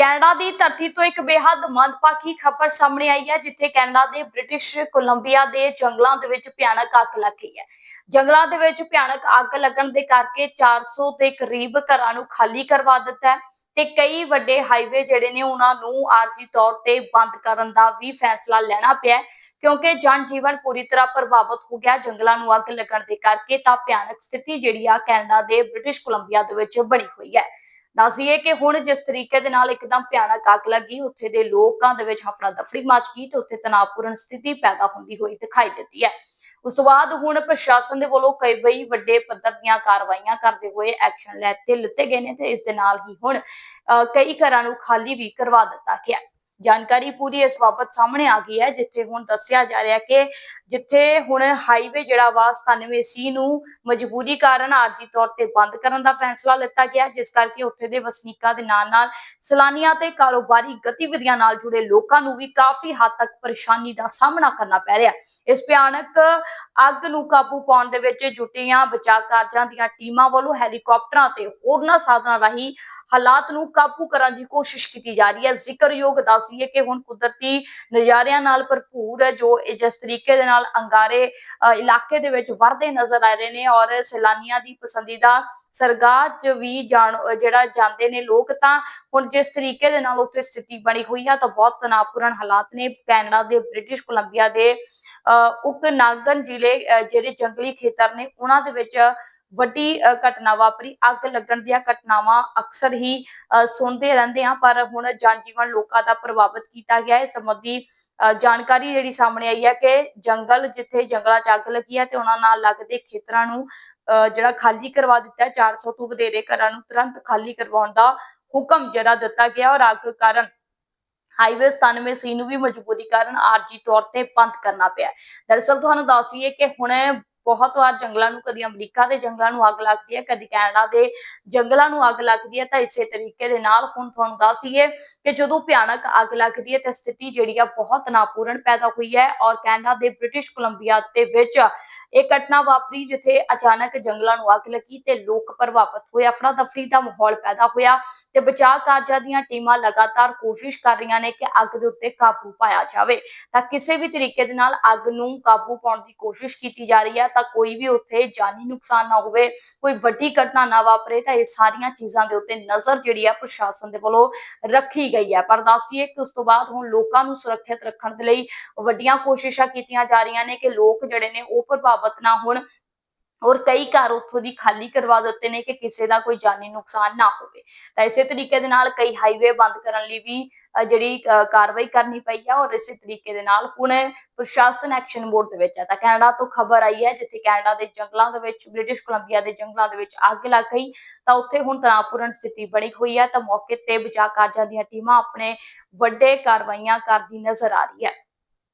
Canada ਦੀ ਧਰਤੀ ਤੋਂ ਇੱਕ ਬੇਹੱਦ ਮੰਦਭਾਗੀ ਖਬਰ ਸਾਹਮਣੇ ਆਈ ਹੈ, ਜਿੱਥੇ ਕੈਨੇਡਾ ਦੇ ਬ੍ਰਿਟਿਸ਼ ਕੋਲੰਬੀਆ ਦੇ ਜੰਗਲਾਂ ਦੇ ਵਿੱਚ ਭਿਆਨਕ ਅੱਗ ਲੱਗ ਗਈ ਹੈ। ਜੰਗਲਾਂ ਦੇ ਵਿੱਚ ਭਿਆਨਕ ਅੱਗ ਲੱਗਣ ਦੇ ਕਰਕੇ 400 ਦੇ ਕਰੀਬ ਘਰਾਂ ਨੂੰ ਖਾਲੀ ਕਰਵਾ ਦਿੱਤਾ ਹੈ ਤੇ ਕਈ ਵੱਡੇ ਹਾਈਵੇ ਜਿਹੜੇ ਨੇ ਉਹਨਾਂ ਨੂੰ ਆਰਜੀ ਤੌਰ ਤੇ ਬੰਦ ਕਰਨ ਦਾ ਵੀ ਫੈਸਲਾ ਲੈਣਾ ਪਿਆ ਕਿਉਂਕਿ ਜਨ ਜੀਵਨ ਪੂਰੀ ਤਰ੍ਹਾਂ ਪ੍ਰਭਾਵਿਤ ਹੋ ਗਿਆ। ਜੰਗਲਾਂ ਨੂੰ ਅੱਗ ਲੱਗਣ ਦੇ ਕਰਕੇ ਤਾਂ ਭਿਆਨਕ ਸਥਿਤੀ ਜਿਹੜੀ ਆ ਕੈਨੇਡਾ ਦੇ ਬ੍ਰਿਟਿਸ਼ ਕੋਲੰਬੀਆ ਦੇ ਵਿੱਚ ਬਣੀ ਹੋਈ ਹੈ। ਦੱਸੀਏ ਕਿ ਹੁਣ ਜਿਸ ਤਰੀਕੇ ਦੇ ਨਾਲ ਇੱਕਦਮ ਭਿਆਨਕ ਅੱਗ ਲੱਗੀ ਉੱਥੇ ਦੇ ਲੋਕਾਂ ਦੇ ਵਿੱਚ ਹਫੜਾ ਦਫੜੀ ਮਚ ਗਈ ਤੇ ਉੱਥੇ ਤਣਾਅਪੂਰਨ ਸਥਿਤੀ ਪੈਦਾ ਹੁੰਦੀ ਹੋਈ ਦਿਖਾਈ ਦਿੱਤੀ ਹੈ। ਉਸ ਤੋਂ ਬਾਅਦ ਹੁਣ ਪ੍ਰਸ਼ਾਸਨ ਦੇ ਵੱਲੋਂ ਕਈ ਵਈ ਵੱਡੇ ਪੱਧਰ ਦੀਆਂ ਕਾਰਵਾਈਆਂ ਕਰਦੇ ਹੋਏ ਐਕਸ਼ਨ ਲੈ ਤੇ ਲਿੱਤੇ ਗਏ ਨੇ ਤੇ ਇਸ ਦੇ ਨਾਲ ਹੀ ਹੁਣ ਅਹ, ਕਈ ਘਰਾਂ ਨੂੰ ਖਾਲੀ ਵੀ ਕਰਵਾ ਦਿੱਤਾ ਗਿਆ। ਜਾਣਕਾਰੀ ਪੂਰੀ ਇਸ ਬਾਬਤ ਸਾਹਮਣੇ ਆ ਗਈ ਹੈ, ਜਿੱਥੇ ਹੁਣ ਦੱਸਿਆ ਜਾ ਰਿਹਾ ਕਿ ਜਿੱਥੇ ਹੁਣ ਹਾਈਵੇ ਜਿਹੜਾ ਵਾ 97 ਸੀ ਨੂੰ ਮਜਬੂਰੀ ਕਾਰਨ ਆਰਜੀ ਤੌਰ ਤੇ ਬੰਦ ਕਰਨ ਦਾ ਫੈਸਲਾ ਲਿੱਤਾ ਗਿਆ, ਜਿਸ ਕਰਕੇ ਉੱਥੇ ਦੇ ਵਸਨੀਕਾਂ ਦੇ ਨਾਲ ਨਾਲ ਸੈਲਾਨੀਆਂ ਤੇ ਕਾਰੋਬਾਰੀ ਗਤੀਵਿਧੀਆਂ ਨਾਲ ਜੁੜੇ ਲੋਕਾਂ ਨੂੰ ਵੀ ਕਾਫੀ ਹੱਦ ਤੱਕ ਪਰੇਸ਼ਾਨੀ ਦਾ ਸਾਹਮਣਾ ਕਰਨਾ ਪੈ ਰਿਹਾ। ਇਸ ਭਿਆਨਕ ਅੱਗ ਨੂੰ ਕਾਬੂ ਪਾਉਣ ਦੇ ਵਿੱਚ ਜੁਟੀਆਂ ਬਚਾਅ ਕਾਰਜਾਂ ਦੀਆਂ ਟੀਮਾਂ ਵੱਲੋਂ ਹੈਲੀਕਾਪਟਰਾਂ ਤੇ ਹੋਰਨਾਂ ਸਾਧਨਾਂ ਰਾਹੀਂ ਹਾਲਾਤ ਨੂੰ ਕਾਬੂ ਕਰਨ ਦੀ ਕੋਸ਼ਿਸ਼ ਕੀਤੀ ਜਾ ਰਹੀ ਹੈ। ਜ਼ਿਕਰਯੋਗ ਦੱਸੀਏ ਕਿ ਹੁਣ ਕੁਦਰਤੀ ਨਜ਼ਾਰਿਆਂ ਨਾਲ ਭਰਪੂਰ ਹੈ ਜੋ ਜਿਸ ਤਰੀਕੇ ਦੇ ਨਾਲ ਅੰਗਾਰੇ ਇਲਾਕੇ ਦੇ ਵਿੱਚ ਵਰਦੇ ਨਜ਼ਰ ਆ ਰਹੇ ਨੇ ਔਰ ਸੈਲਾਨੀਆਂ ਦੀ ਪਸੰਦੀਦਾ ਸਰਗਾਹ 'ਚ ਵੀ ਜਾਣ ਜਿਹੜਾ ਜਾਂਦੇ ਨੇ ਲੋਕ ਤਾਂ ਹੁਣ ਜਿਸ ਤਰੀਕੇ ਦੇ ਨਾਲ ਉੱਥੇ ਸਥਿਤੀ ਬਣੀ ਹੋਈ ਆ ਤਾਂ ਬਹੁਤ ਤਣਾਅਪੂਰਨ ਹਾਲਾਤ ਨੇ। ਕੈਨੇਡਾ ਦੇ ਬ੍ਰਿਟਿਸ਼ ਕੋਲੰਬੀਆ ਦੇ ਅ, ਉਕ ਨਾਗਨ ਜ਼ਿਲ੍ਹੇ ਜਿਹੜੇ ਜੰਗਲੀ ਖੇਤਰ ਨੇ ਉਹਨਾਂ ਦੇ ਵਿੱਚ ਵੱਡੀ ਘਟਨਾ ਵਾਪਰੀ। ਅੱਗ ਲੱਗਣ ਦੀਆਂ ਘਟਨਾਵਾਂ ਅਕਸਰ ਹੀ ਸੁਣਦੇ ਰਹਿੰਦੇ ਆ ਪਰ ਹੁਣ ਜਨਜੀਵਨ ਲੋਕਾਂ ਦਾ ਪ੍ਰਭਾਵਿਤ ਕੀਤਾ ਗਿਆ। ਹੈ ਸੰਬੰਧੀ ਜਾਣਕਾਰੀ ਜਿਹੜੀ ਸਾਹਮਣੇ ਆਈ ਹੈ ਕਿ ਜੰਗਲ ਜਿੱਥੇ ਜੰਗਲਾਂ 'ਚ ਅੱਗ ਲੱਗੀ ਹੈ ਤੇ ਉਹਨਾਂ ਨਾਲ ਲੱਗਦੇ ਖੇਤਰਾਂ ਨੂੰ ਅ, ਜਿਹੜਾ ਖਾਲੀ ਕਰਵਾ ਦਿੱਤਾ ਹੈ 400 ਤੋਂ ਵਧੇਰੇ ਘਰਾਂ ਨੂੰ ਤੁਰੰਤ ਖਾਲੀ ਕਰਵਾਉਣ ਦਾ ਹੁਕਮ ਜਿਹੜਾ ਦਿੱਤਾ ਗਿਆ ਔਰ ਅੱਗ ਕਾਰਨ ਹਾਈਵੇ 97 ਸੀ ਨੂੰ ਵੀ ਮਜਬੂਰੀ ਕਾਰਨ ਆਰਜੀ ਤੌਰ ਤੇ ਬੰਦ ਕਰਨਾ ਪਿਆ ਦਰਅਸਲ ਤੁਹਾਨੂੰ ਦੱਸੀਏ ਕਿ ਹੁਣ ਬਹੁਤ ਵਾਰ ਜੰਗਲਾਂ ਨੂੰ, ਕਦੀ ਅਮਰੀਕਾ ਦੇ ਜੰਗਲਾਂ ਨੂੰ ਅੱਗ ਲੱਗਦੀ ਹੈ, ਕਦੀ ਕੈਨੇਡਾ ਦੇ ਜੰਗਲਾਂ ਨੂੰ ਅੱਗ ਲੱਗਦੀ ਹੈ, ਤਾਂ ਇਸੇ ਤਰੀਕੇ ਦੇ ਨਾਲ ਹੁਣ ਤੁਹਾਨੂੰ ਦੱਸੀਏ ਕਿ ਜਦੋਂ ਭਿਆਨਕ ਅੱਗ ਲੱਗਦੀ ਹੈ, ਤਾਂ ਸਥਿਤੀ ਜਿਹੜੀ ਆ ਬਹੁਤ ਨਾਪੂਰਨ ਪੈਦਾ ਹੋਈ ਹੈ ਔਰ ਕੈਨੇਡਾ ਦੇ ਬ੍ਰਿਟਿਸ਼ ਕੋਲੰਬੀਆ ਦੇ ਵਿੱਚ ਇਹ ਘਟਨਾ ਵਾਪਰੀ ਜਿੱਥੇ ਅਚਾਨਕ ਜੰਗਲਾਂ ਨੂੰ ਅੱਗ ਲੱਗੀ ਤੇ ਲੋਕ ਪ੍ਰਭਾਵਿਤ ਹੋਏ ਅਫਰਾ ਤਫਰੀ ਦਾ ਮਾਹੌਲ ਪੈਦਾ ਹੋਇਆ। ਤੇ ਬਚਾਅ ਕਾਰਜਾਂ ਦੀਆਂ ਟੀਮਾਂ ਲਗਾਤਾਰ ਕੋਸ਼ਿਸ਼ ਕਰ ਰਹੀਆਂ ਨੇ ਕਿ ਅੱਗ ਦੇ ਉੱਤੇ ਕਾਬੂ ਪਾਇਆ ਜਾਵੇ। ਤਾਂ ਕਿਸੇ ਵੀ ਤਰੀਕੇ ਦੇ ਨਾਲ ਅੱਗ ਨੂੰ ਕਾਬੂ ਪਾਉਣ ਦੀ ਕੋਸ਼ਿਸ਼ ਕੀਤੀ ਜਾ ਰਹੀ ਹੈ, ਤਾਂ ਕੋਈ ਵੀ ਉੱਥੇ ਜਾਨੀ ਨੁਕਸਾਨ ਨਾ ਹੋਵੇ, ਕੋਈ ਵੱਡੀ ਘਟਨਾ ਨਾ ਵਾਪਰੇ, ਤਾਂ ਇਹ ਸਾਰੀਆਂ ਚੀਜ਼ਾਂ ਦੇ ਉੱਤੇ ਨਜ਼ਰ ਜਿਹੜੀ ਹੈ ਪ੍ਰਸ਼ਾਸਨ ਦੇ ਵੱਲੋਂ ਰੱਖੀ ਗਈ ਹੈ। ਪਰ ਦੱਸੀਏ ਕਿ ਉਸ ਤੋਂ ਬਾਅਦ ਹੁਣ ਲੋਕਾਂ ਨੂੰ ਸੁਰੱਖਿਅਤ ਰੱਖਣ ਦੇ ਲਈ ਵੱਡੀਆਂ ਕੋਸ਼ਿਸ਼ਾਂ ਕੀਤੀਆਂ ਜਾ ਰਹੀਆਂ ਨੇ ਕਿ ਲੋਕ ਜਿਹੜੇ ਨੇ ਉਹ ਪ੍ਰਭਾਵਿਤ ਨਾ ਹੋਣ। ਔਰ ਕਈ ਘਰ ਉੱਥੋਂ ਦੀ ਖਾਲੀ ਕਰਵਾ ਦਿੱਤੇ ਨੇ ਕਿ ਕਿਸੇ ਦਾ ਕੋਈ ਜਾਨੀ ਨੁਕਸਾਨ ਨਾ ਹੋਵੇ। ਤਾਂ ਇਸੇ ਤਰੀਕੇ ਦੇ ਨਾਲ ਕਈ ਹਾਈਵੇ ਬੰਦ ਕਰਨ ਲਈ ਵੀ ਜਿਹੜੀ ਕਾਰਵਾਈ ਕਰਨੀ ਪਈ ਹੈ ਔਰ ਇਸੇ ਤਰੀਕੇ ਦੇ ਨਾਲ ਹੁਣ ਪ੍ਰਸ਼ਾਸਨ ਐਕਸ਼ਨ ਮੋਡ ਦੇ ਵਿੱਚ ਹੈ ਤਾਂ ਕੈਨੇਡਾ ਤੋਂ ਖਬਰ ਆਈ ਹੈ ਜਿੱਥੇ ਕੈਨੇਡਾ ਦੇ ਜੰਗਲਾਂ ਦੇ ਵਿੱਚ, ਬ੍ਰਿਟਿਸ਼ ਕੋਲੰਬੀਆ ਦੇ ਜੰਗਲਾਂ ਦੇ ਵਿੱਚ ਅੱਗ ਲੱਗ ਗਈ। ਤਾਂ ਉੱਥੇ ਹੁਣ ਤਣਾਅਪੂਰਨ ਸਥਿਤੀ ਬਣੀ ਹੋਈ ਹੈ। ਤਾਂ ਮੌਕੇ ਤੇ ਬਚਾਅ ਕਾਰਜਾਂ ਦੀਆਂ ਟੀਮਾਂ ਆਪਣੇ ਵੱਡੇ ਕਾਰਵਾਈਆਂ ਕਰਦੀ ਨਜ਼ਰ ਆ ਰਹੀ ਹੈ।